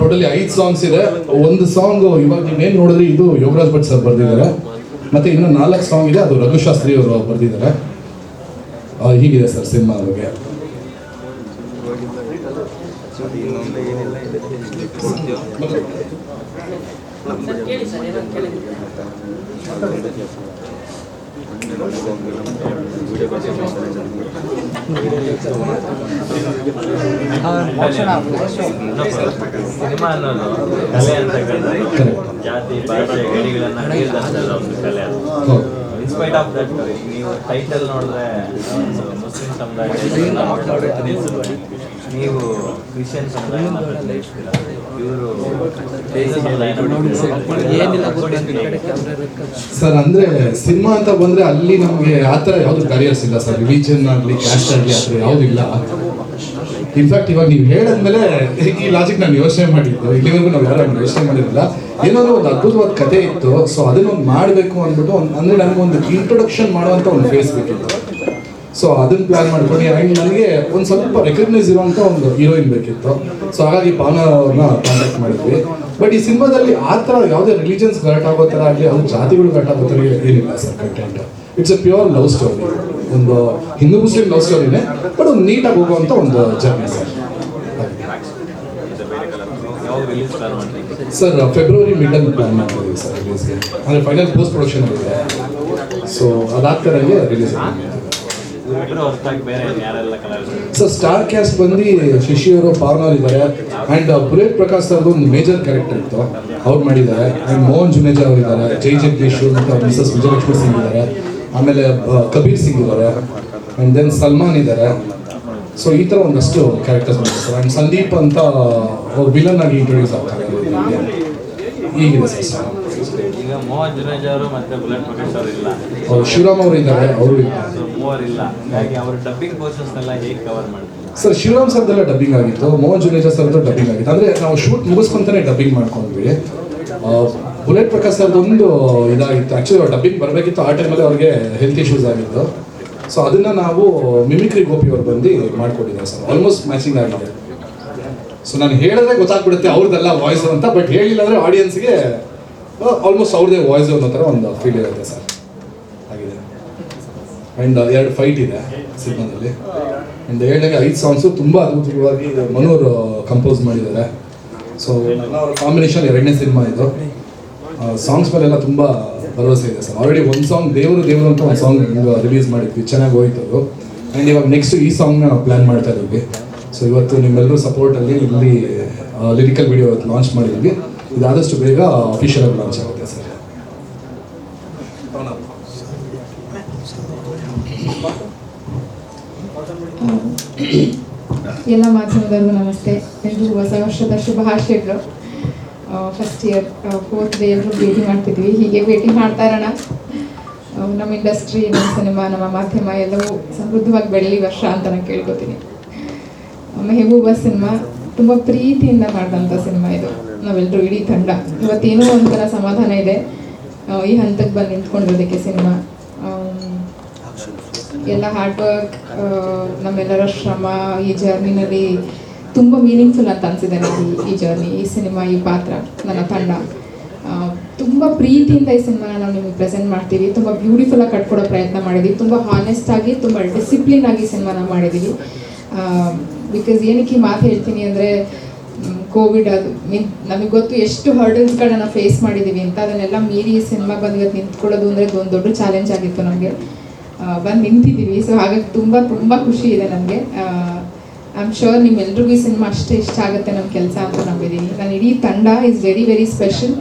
ಟೋಟಲಿ ಐದು ಸಾಂಗ್ಸ್ ಇದೆ. ಒಂದು ಸಾಂಗ್ ಇವಾಗ ನೀವೇನು ನೋಡಿದ್ರೆ, ಇದು ಯೋಗರಾಜ್ ಭಟ್ ಸರ್ ಬರೆದಿದ್ದಾರೆ. ಮತ್ತು ಇನ್ನು ನಾಲ್ಕು ಸಾಂಗ್ ಇದೆ, ಅದು ರಘುಶಾಸ್ತ್ರಿ ಅವರು ಬರೆದಿದ್ದಾರೆ. ಹೀಗಿದೆ ಸರ್ ಸಿನಿಮಾ ಬಗ್ಗೆ. ಸಿನಿಮಾ ಅನ್ನೋದು ಅಂತ ಹೇಳಿದ್ರೆ ಜಾತಿ ಭಾಷೆ ಒಂದು ಕಲೆ ಇನ್ಸ್ಪೈಟ್ ಆಫ್ ದಟ್ ನೀವು ಟೈಟಲ್ ನೋಡಿದ್ರೆ ಮುಸ್ಲಿಂ ಸಮುದಾಯ ನೀವು ಕ್ರಿಶ್ಚಿಯನ್ ಸಮುದಾಯ ಇವರು ಏನಿಲ್ಲ ಗೊತ್ತಿಲ್ಲ ಕಡೆ ಕ್ಯಾಮ್ರಾ ಸರ್ ಅಂದ್ರೆ ಸಿನಿಮಾ ಅಂತ ಬಂದ್ರೆ ಅಲ್ಲಿ ನಮಗೆ ಆ ಥರ ಯಾವ್ದು ಕರಿಯರ್ಸ್ ಇಲ್ಲ ಸರ್. ರಿಲಿಜನ್ ಆಗಲಿ ಕ್ಯಾಸ್ಟ್ ಆಗಲಿ ಆ ಥರ ಯಾವ್ದು ಇಲ್ಲ. ಇನ್ಫ್ಯಾಕ್ಟ್ ಇವಾಗ ನೀವು ಹೇಳಾದ್ಮೇಲೆ ಈ ಲಾಜಿಕ್ ನಾನು ಯೋಚನೆ ಮಾಡಿದ್ದು. ಇಲ್ಲಿವರೆಗೂ ನಾವು ಯಾರು ಯೋಚನೆ ಮಾಡಿರಲಿಲ್ಲ. ಏನಾದ್ರು ಒಂದು ಅದ್ಭುತವಾದ ಕತೆ ಇತ್ತು. ಸೊ ಅದನ್ನ ಒಂದು ಮಾಡಬೇಕು ಅಂದ್ಬಿಟ್ಟು ಒಂದು ಅಂದ್ರೆ ನನಗೊಂದು ಇಂಟ್ರೊಡಕ್ಷನ್ ಮಾಡುವಂತ ಒಂದು ಫೇಸ್ ಬೇಕಿತ್ತು. ಸೊ ಅದನ್ನ ಪ್ಲಾನ್ ಮಾಡ್ಕೊಂಡು ಆ್ಯಂಡ್ ನನಗೆ ಒಂದು ಸ್ವಲ್ಪ ರೆಕಗ್ನೈಸ್ ಇರುವಂತ ಒಂದು ಹೀರೋಯಿನ್ ಬೇಕಿತ್ತು. ಸೊ ಹಾಗಾಗಿ ಪಾನ ಅವ್ರನ್ನ ಕಾಂಟ್ಯಾಕ್ಟ್ ಮಾಡಿದ್ವಿ. ಬಟ್ ಈ ಸಿನಿಮಾದಲ್ಲಿ ಆ ಥರ ಯಾವುದೇ ರಿಲಿಜನ್ಸ್ ಗರ್ಟ್ ಆಗೋ ಥರ ಆಗಲಿ, ಅದು ಜಾತಿಗಳು ಗರ್ಟ್ ಆಗೋ ಥರ ಏನಿಲ್ಲ sir content it's a pure love story ಒಂದು ಹಿಂದೂ ಮುಸ್ಲಿಂ ಲವ್ ಸ್ಟೋರಿನೇ ಬಟ್ ಒಂದು ನೀಟಾಗಿ ಹೋಗುವಂಥ ಒಂದು ಜರ್ನಿ ಸರ್. ಮಾಡ್ತೀವಿ ಸರ್ ಫೆಬ್ರವರಿ ಮಿಡಲ್ ಪ್ಲಾನ್ ಮಾಡ್ತಿದ್ದೀವಿ ಸರ್ ರಿಲೀಸ್ಗೆ ಅಂದರೆ ಫೈನಲ್ ಪೋಸ್ಟ್ ಪ್ರೊಡಕ್ಷನ್ ಇದೆ ಸೊ ಅದಾಗ್ತಾರಂಗೆ ರಿಲೀಸ್ ಇಬ್ಬರು ಸರ್ ಸ್ಟಾರ್ ಕ್ಯಾಸ್ಟ್ ಬಂದು ಶಶಿ ಅವರು ಪಾರ್ನರ್ ಇದ್ದಾರೆ. ಆ್ಯಂಡ್ ಬುಲೆಟ್ ಪ್ರಕಾಶ್ ಸರ್ದು ಒಂದು ಮೇಜರ್ ಕ್ಯಾರೆಕ್ಟರ್ ಇತ್ತು. ಅವ್ರು ಮಾಡಿದ್ದಾರೆ. ಆ್ಯಂಡ್ ಮೋಹನ್ ಜುನೇಜಾ ಅವರು ಇದ್ದಾರೆ. ಜೈ ಜಗದೀಶ್ ಮತ್ತು ಮಿಸಸ್ ವಿಜಯಲಕ್ಷ್ಮಿ ಸಿಂಗ್ ಇದ್ದಾರೆ. ಆಮೇಲೆ ಕಬೀರ್ ಸಿಂಗ್ ಇದ್ದಾರೆ. ಆ್ಯಂಡ್ ದೆನ್ ಸಲ್ಮಾನ್ ಇದ್ದಾರೆ. ಸೊ ಈ ಥರ ಒಂದಷ್ಟು ಕ್ಯಾರೆಕ್ಟರ್ಸ್ ಮಾಡಿದ್ದಾರೆ ಸರ್ ಆ್ಯಂಡ್ ಸಂದೀಪ್ ಅಂತ ಅವ್ರು ವಿಲನ್ ಆಗಿ ಇಂಟ್ರೊಡ್ಯೂಸ್ ಆಗ್ತಾರೆ. ಹೀಗಿದೆ ಸರ್. ಮೋಹನ್ ಜುನೇಜ್ ಅವರು ಮತ್ತೆ ಬುಲೆಟ್ ಪ್ರಕಾಶ್ ಅವರು ಇಲ್ಲ. ಶಿವರಾಮ್ ಅವರು ಇದ್ದಾರೆ ಅವರು ಇದ್ದಾರೆ ಸೊ ಮೂವರು ಇಲ್ಲ. ಹಾಗಾಗಿ ಅವ್ರ ಡಬ್ಬಿಂಗ್ ಪೋರ್ಷನ್ಸ್ನೆಲ್ಲ ಹೇಗೆ ಕವರ್ ಮಾಡ್ತೀವಿ ಸರ್ ಶಿವರಾಮ್ ಸರ್ದೆಲ್ಲ ಡಬ್ಬಿಂಗ್ ಆಗಿತ್ತು ಮೋಹನ್ ಜುನೇಜಾ ಸರ್ದು ಡಬ್ಬಿಂಗ್ ಆಗಿತ್ತು. ಅಂದರೆ ನಾವು ಶೂಟ್ ಮುಗಿಸ್ಕೊಂತಾನೆ ಡಬ್ಬಿಂಗ್ ಮಾಡ್ಕೊಂಡ್ವಿ. ಬುಲೆಟ್ ಪ್ರಕಾಶ್ ಸರ್ ಒಂದು ಇದಾಗಿತ್ತು. ಆ್ಯಕ್ಚುಲಿ ಅವ್ರು ಡಬ್ಬಿಂಗ್ ಬರಬೇಕಿತ್ತು ಆ ಟೈಮಲ್ಲಿ ಅವ್ರಿಗೆ ಹೆಲ್ತ್ ಇಶ್ಯೂಸ್ ಆಗಿತ್ತು ಸೊ ಅದನ್ನು ನಾವು ಮಿಮಿಕ್ರಿ ಗೋಪಿ ಅವ್ರು ಬಂದು ಮಾಡ್ಕೊಟ್ಟಿದ್ದಾರೆ ಸರ್ ಆಲ್ಮೋಸ್ಟ್ ಮ್ಯಾಚಿಂಗ್ ಆಗಿದೆ. ಸೊ ನಾನು ಹೇಳಿದ್ರೆ ಗೊತ್ತಾಗ್ಬಿಡುತ್ತೆ ಅವ್ರದ್ದೆಲ್ಲ ವಾಯ್ಸ್ ಅಂತ ಬಟ್ ಹೇಳಿಲ್ಲ ಅಂದರೆ ಆಡಿಯನ್ಸ್ಗೆ ಆಲ್ಮೋಸ್ಟ್ ಅವ್ರದೇ ವಾಯ್ಸ್ ಅನ್ನೋ ಥರ ಒಂದು ಫೀಲ್ ಇರುತ್ತೆ ಸರ್. ಆಗಿದೆ. ಆ್ಯಂಡ್ ಎರಡು ಫೈಟ್ ಇದೆ ಸಿನಿಮಾದಲ್ಲಿ. ಆ್ಯಂಡ್ ಹೇಳಿದಾಗ ಐದು ಸಾಂಗ್ಸು ತುಂಬ ಅದ್ಭುತವಾಗಿ ಮನೋರು ಕಂಪೋಸ್ ಮಾಡಿದ್ದಾರೆ. ಸೊ ಅವ್ರ ಕಾಂಬಿನೇಷನ್ ಎರಡನೇ ಸಿನಿಮಾ ಇದು. ಸಾಂಗ್ಸ್ ಮೇಲೆಲ್ಲ ತುಂಬ ಭರವಸೆ ಇದೆ ಸರ್. ಆಲ್ರೆಡಿ ಒಂದು ಸಾಂಗ್ ದೇವರು ದೇವರು ಅಂತ ಒಂದು ಸಾಂಗ್ ರಿಲೀಸ್ ಮಾಡಿದ್ವಿ. ಚೆನ್ನಾಗಿ ಹೋಯ್ತು ಅದು. ಆ್ಯಂಡ್ ಇವಾಗ ನೆಕ್ಸ್ಟ್ ಈ ಸಾಂಗ್ನ ಪ್ಲ್ಯಾನ್ ಮಾಡ್ತಾ ಇದ್ವಿ ಸೊ ಇವತ್ತು ನಿಮ್ಮೆಲ್ಲರೂ ಸಪೋರ್ಟಲ್ಲಿ ಇಲ್ಲಿ ಲಿರಿಕಲ್ ವಿಡಿಯೋ ಲಾಂಚ್ ಮಾಡಿದ್ವಿ. ಇದಾದಷ್ಟು ಬೇಗ ಅಫಿಷಿಯಲ್ ಆಗಿ ಲಾಂಚ್ ಆಗುತ್ತೆ ಸರ್. ಎಲ್ಲ ಮಾಧ್ಯಮದವರು ನಮಸ್ತೆ. ಎಲ್ರಿಗೂ ಹೊಸ ವರ್ಷದ ಶುಭಾಶಯಗಳು. ಫಸ್ಟ್ ಇಯರ್ ಫೋರ್ತ್ ಡೇ ಎಲ್ಲರೂ ಭೇಟಿ ಮಾಡ್ತಿದ್ವಿ. ಹೀಗೆ ಭೇಟಿ ಮಾಡ್ತಾ ಇರೋಣ. ನಮ್ಮ ಇಂಡಸ್ಟ್ರಿ ನಮ್ಮ ಸಿನಿಮಾ ನಮ್ಮ ಮಾಧ್ಯಮ ಎಲ್ಲವೂ ಸಮೃದ್ಧವಾಗಿ ಬೆಳಲಿ ವರ್ಷ ಅಂತ ನಾನು ಕೇಳ್ಕೊತೀನಿ. ಮೆಹಬೂಬ ಸಿನಿಮಾ ತುಂಬ ಪ್ರೀತಿಯಿಂದ ಮಾಡಿದಂಥ ಸಿನಿಮಾ ಇದು. ನಾವೆಲ್ಲರೂ ಇಡೀ ತಂಡ. ಇವತ್ತೇನೋ ಒಂಥರ ಸಮಾಧಾನ ಇದೆ. ಈ ಹಂತಕ್ಕೆ ಬಂದು ನಿಂತ್ಕೊಂಡಿರೋದಕ್ಕೆ ಸಿನಿಮಾ. ಎಲ್ಲ ಹಾರ್ಡ್ ವರ್ಕ್ ನಮ್ಮೆಲ್ಲರ ಶ್ರಮ, ಈ ಜರ್ನಿನಲ್ಲಿ ತುಂಬ ಮೀನಿಂಗ್ಫುಲ್ ಅಂತ ಅನಿಸಿದೆ ನನಗೆ ಈ- ಜರ್ನಿ ಈ ಸಿನಿಮಾ, ಈ ಪಾತ್ರ, ನನ್ನ ತಂಡ. ತುಂಬ ಪ್ರೀತಿಯಿಂದ ಈ ಸಿನಿಮಾನ ನಾವು ನಿಮಗೆ ಪ್ರೆಸೆಂಟ್ ಮಾಡ್ತೀವಿ. ತುಂಬ ಬ್ಯೂಟಿಫುಲ್ಲಾಗಿ ಕಟ್ಕೊಡೋ ಪ್ರಯತ್ನ ಮಾಡಿದ್ದೀವಿ ತುಂಬ ಆಗಿ, ತುಂಬ ಡಿಸಿಪ್ಲಿನ್ ಆಗಿ ಸಿನಿಮಾನ ಮಾಡಿದ್ದೀವಿ ಬಿಕಾಸ್ ಏನಕ್ಕೆ ಮಾತು ಹೇಳ್ತೀನಿ ಅಂದರೆ ಕೋವಿಡ್ ಅದು. ಮೀನ್ ನಮಗೆ ಗೊತ್ತು ಎಷ್ಟು ಹರ್ಡಲ್ಸ್ಗಳನ್ನ ನಾವು ಫೇಸ್ ಮಾಡಿದ್ದೀವಿ ಅಂತ ಅದನ್ನೆಲ್ಲ ಮೀರಿ ಸಿನಿಮಾ ಬಂದು ಇವತ್ತು ನಿಂತ್ಕೊಳ್ಳೋದು ಅಂದರೆ ಒಂದು ದೊಡ್ಡ ಚಾಲೆಂಜ್ ಆಗಿತ್ತು ನಮಗೆ. ಬಂದು ನಿಂತಿದ್ದೀವಿ ಸೊ ಹಾಗಾಗಿ ತುಂಬ ತುಂಬ ಖುಷಿ ಇದೆ ನನಗೆ ಐ ಆಮ್ ಶೋರ್ ನಿಮ್ಮೆಲ್ರಿಗೂ ಈ ಸಿನಿಮಾ ಅಷ್ಟೇ ಇಷ್ಟ ಆಗುತ್ತೆ ನಮ್ಮ ಕೆಲಸ ಅಂತ ನಂಬಿದ್ದೀನಿ ನಾನು ಇಡೀ ತಂಡ ಇಸ್ ವೆರಿ ವೆರಿ ಸ್ಪೆಷಲ್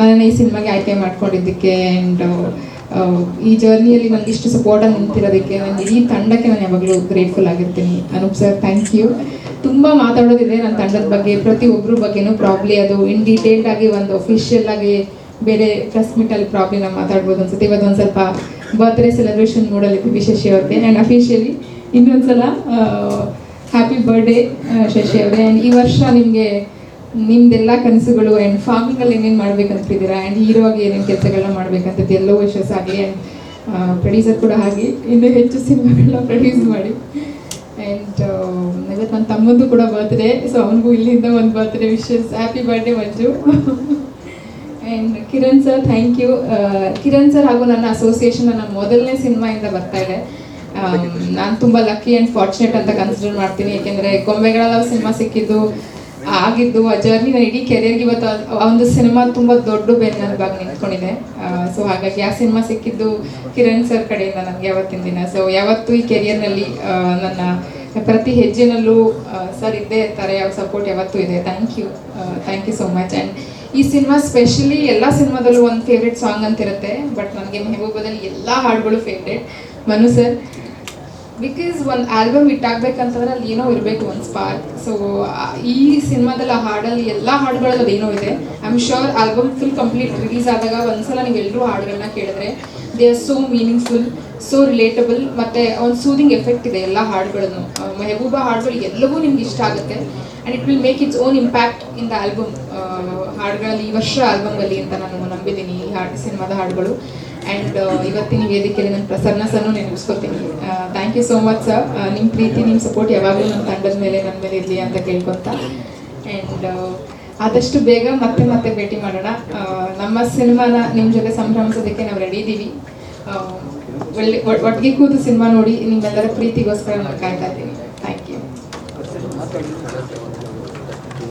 ನಾನು ಈ ಸಿನಿಮಾಗೆ ಆಯ್ಕೆ ಮಾಡ್ಕೊಂಡಿದ್ದಕ್ಕೆ ಆ್ಯಂಡ್ ಈ ಜರ್ನಿಯಲ್ಲಿ ನನಗೆ ಇಷ್ಟು ಸಪೋರ್ಟಾಗಿ ನಿಂತಿರೋದಕ್ಕೆ ನನ್ನ ಇಡೀ ತಂಡಕ್ಕೆ ನಾನು ಯಾವಾಗಲೂ ಗ್ರೇಟ್ಫುಲ್ ಆಗಿರ್ತೀನಿ. ಅನೂಪ್ ಸರ್ ಥ್ಯಾಂಕ್ ಯು ತುಂಬ ಮಾತಾಡೋದಿದೆ ನನ್ನ ತಂಡದ ಬಗ್ಗೆ. ಪ್ರತಿಯೊಬ್ಬರ ಬಗ್ಗೆನೂ ಪ್ರಾಬ್ಲಿ ಅದು ಇನ್ ಡೀಟೇಲ್ಡ್ ಆಗಿ ಒಂದು ಅಫಿಷಿಯಲ್ ಆಗಿ ಬೇರೆ ಪ್ರೆಸ್ ಮೀಟಲ್ಲಿ ಪ್ರಾಬ್ಲಿ ನಾವು ಮಾತಾಡ್ಬೋದು ಅನ್ಸುತ್ತೆ. ಇವತ್ತು ಒಂದು ಸ್ವಲ್ಪ ಬರ್ತ್ಡೇ ಸೆಲೆಬ್ರೇಷನ್ ಮೂಡಲಿದ್ದೀವಿ ಶಶಿ ಅವ್ರಿಗೆ ಆ್ಯಂಡ್ ಅಫಿಷಿಯಲಿ ಇನ್ನೊಂದು ಸಲ ಹ್ಯಾಪಿ ಬರ್ಡೇ ಶಶಿ ಅವರೇ. ಆ್ಯಂಡ್ ಈ ವರ್ಷ ನಿಮಗೆ ನಿಮ್ದೆಲ್ಲ ಕನಸುಗಳು ಆ್ಯಂಡ್ ಫಾರ್ಮಿಂಗಲ್ಲಿ ಏನೇನು ಮಾಡ್ಬೇಕಂತಿದ್ದೀರಾ? ಆ್ಯಂಡ್ ಹೀರೋ ಆಗಿ ಏನೇನು ಕೆಲಸಗಳನ್ನ ಮಾಡ್ಬೇಕಂತ ವಿಶಸ್ ಆಗಲಿ ಆ್ಯಂಡ್ ಪ್ರೊಡ್ಯೂಸರ್ ಕೂಡ ಹಾಗೆ ಇನ್ನೂ ಹೆಚ್ಚು ಸಿನಿಮಾಗಳನ್ನ ಪ್ರೊಡ್ಯೂಸ್ ಮಾಡಿ. ಆ್ಯಂಡ್ ಇವತ್ತು ನನ್ನ ತಮ್ಮಂದು ಕೂಡ ಬರ್ತ್ಡೇ ಸೊ ಅವನಿಗೂ ಇಲ್ಲಿಂದ ಒಂದು birthday wishes happy birthday Manju. And Kiran sir thank you Kiran sir ಹಾಗೂ ನನ್ನ ಅಸೋಸಿಯೇಷನ್ ನನ್ನ ಮೊದಲನೇ ಸಿನಿಮಾಯಿಂದ ಬರ್ತಾ ಇದೆ. ನಾನು ತುಂಬ ಲಕ್ಕಿ ಆ್ಯಂಡ್ ಫಾರ್ಚುನೇಟ್ ಅಂತ ಕನ್ಸಿಡರ್ ಮಾಡ್ತೀನಿ. ಏಕೆಂದರೆ ಗೊಂಬೆಗಳೆಲ್ಲ ಸಿನಿಮಾ ಸಿಕ್ಕಿದ್ದು ಆಗಿದ್ದು ಆ ಜರ್ನಿ ನಾನು ಇಡೀ ಕೆರಿಯರ್ಗೆ ಇವತ್ತು ಒಂದು ಸಿನಿಮಾ ತುಂಬ ದೊಡ್ಡ ಬೆನ್ನೆಲುಬಾಗಿ ನಿಂತ್ಕೊಂಡಿದೆ. ಸೊ ಹಾಗಾಗಿ ಆ ಸಿನಿಮಾ ಸಿಕ್ಕಿದ್ದು ಕಿರಣ್ ಸರ್ ಕಡೆಯಿಂದ ನನಗೆ ಯಾವತ್ತಿನ ದಿನ. ಸೊ ಯಾವತ್ತೂ ಈ ಕೆರಿಯರ್ನಲ್ಲಿ ನನ್ನ ಪ್ರತಿ ಹೆಜ್ಜೆನಲ್ಲೂ ಸರ್ ಇದ್ದೇ ಇರ್ತಾರೆ. ಯಾವ ಸಪೋರ್ಟ್ ಯಾವತ್ತೂ ಇದೆ. Thank you thank you so much and ಈ ಸಿನಿಮಾ ಸ್ಪೆಷಲಿ ಎಲ್ಲ ಸಿನಿಮಾದಲ್ಲೂ ಒಂದು ಫೇವ್ರೆಟ್ ಸಾಂಗ್ ಅಂತಿರುತ್ತೆ. ಬಟ್ ನನಗೆ ಮೆಹಬೂಬದಲ್ಲಿ ಎಲ್ಲ ಹಾಡುಗಳು ಫೇವ್ರೆಟ್ ಮನು ಸರ್ ಬಿಕಾಸ್ ಒಂದು ಆಲ್ಬಮ್ ಇಟ್ಟಾಗಬೇಕಂತಂದ್ರೆ ಅಲ್ಲಿ ಏನೋ ಇರಬೇಕು ಒಂದು ಸ್ಪಾರ್ಕ್ ಸೊ ಈ ಸಿನಿಮಾದಲ್ಲಿ ಆ ಹಾಡಲ್ಲಿ ಎಲ್ಲ ಹಾಡುಗಳಲ್ಲಿ ಅದೇನೋ ಇದೆ. I am sure album full complete release ಆದಾಗ ಒಂದ್ಸಲ ನೀವು ಎಲ್ಲರೂ ಹಾಡುಗಳನ್ನ ಕೇಳಿದ್ರೆ they are so meaningful so relatable ಮತ್ತು ಒಂದು ಸೂದಿಂಗ್ ಎಫೆಕ್ಟ್ ಇದೆ ಎಲ್ಲ ಹಾಡುಗಳನ್ನು ಮೆಹಬೂಬಾ ಹಾಡುಗಳು ಎಲ್ಲವೂ ನಿಮ್ಗೆ ಇಷ್ಟ ಆಗುತ್ತೆ. And it will make its own impact in the album ಹಾಡುಗಳಲ್ಲಿ ಈ ವರ್ಷ ಆಲ್ಬಮಲ್ಲಿ ಅಂತ ನಾನು ನಂಬಿದ್ದೀನಿ ಈ ಹಾಡು, ಸಿನಿಮಾದ ಹಾಡುಗಳು. ಆ್ಯಂಡ್ ಇವತ್ತಿನ ವೇದಿಕೆಯಲ್ಲಿ ನನ್ನ Prasanna Sannu ನೆನಪಿಸ್ಕೊತೀನಿ thank you so much sir ನಿಮ್ಮ ಪ್ರೀತಿ ನಿಮ್ಮ ಸಪೋರ್ಟ್ ಯಾವಾಗಲೂ ನಮ್ಮ ತಂಡದ ಮೇಲೆ ನನ್ನ ಮೇಲೆ ಇರಲಿ ಅಂತ ಕೇಳ್ಕೊತ ಆ್ಯಂಡ್ ಆದಷ್ಟು ಬೇಗ ಮತ್ತೆ ಮತ್ತೆ ಭೇಟಿ ಮಾಡೋಣ. ನಮ್ಮ ಸಿನಿಮಾನ ನಿಮ್ಮ ಜೊತೆ ಸಂಭ್ರಮಿಸೋದಕ್ಕೆ ನಾವು ರೆಡಿ ಇದ್ದೀವಿ ಒಳ್ಳೆ ಒಟ್- ಒಟ್ಟಿಗೆ ಕೂತು ಸಿನಿಮಾ ನೋಡಿ ನಿಮ್ಮೆಲ್ಲರ ಪ್ರೀತಿಗೋಸ್ಕರ ನಾನು ಕಾಯ್ತಾ ಇದ್ದೀನಿ. Thank you